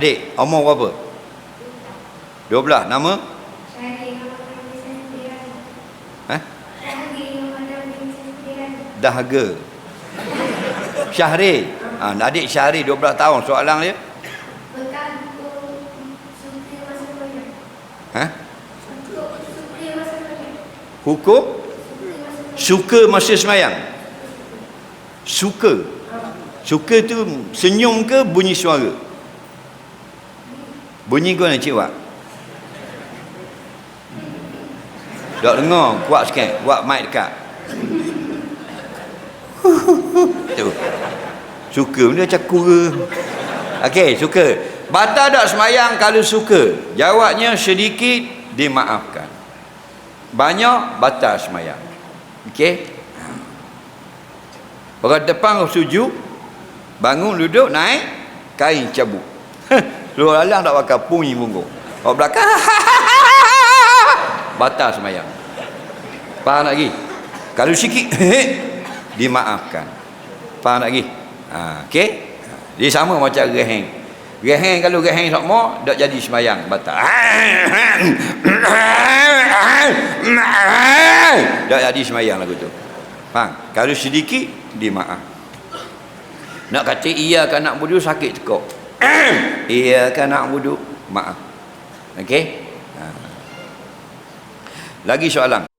Adik, umur berapa? 12. Nama? Ha? Dahaga. Syahri. Ha, adik Syahri 12 tahun. Soalan dia? Ha? Hukum? Suka masa semayang? Suka? Suka tu senyum ke bunyi suara? Bunyi kau nak cik Wak? Tak dengar, kuat sikit. Buat mic dekat. tu. Suka benda macam kura. Okey, suka. Batal tak semayang kalau suka? Jawabnya sedikit dimaafkan. Banyak batal semayang. Okey? Orang depan sujud, bangun duduk naik, kain cabut. Luar lalang tak pakai punyi punggung. Orang belakang batal semayang. Faham lagi? Kalau sikit dimaafkan. Faham lagi? Ha, okey? Dia sama macam reheng. Reheng kalau reheng sama tak jadi semayang batal. Tak jadi semayang lagu tu. Faham? Kalau sedikit dimaaf. Nak kata iya kan nak budu sakit tekuk. Iya kan nak budu maaf. Okey? Ha. Lagi soalan.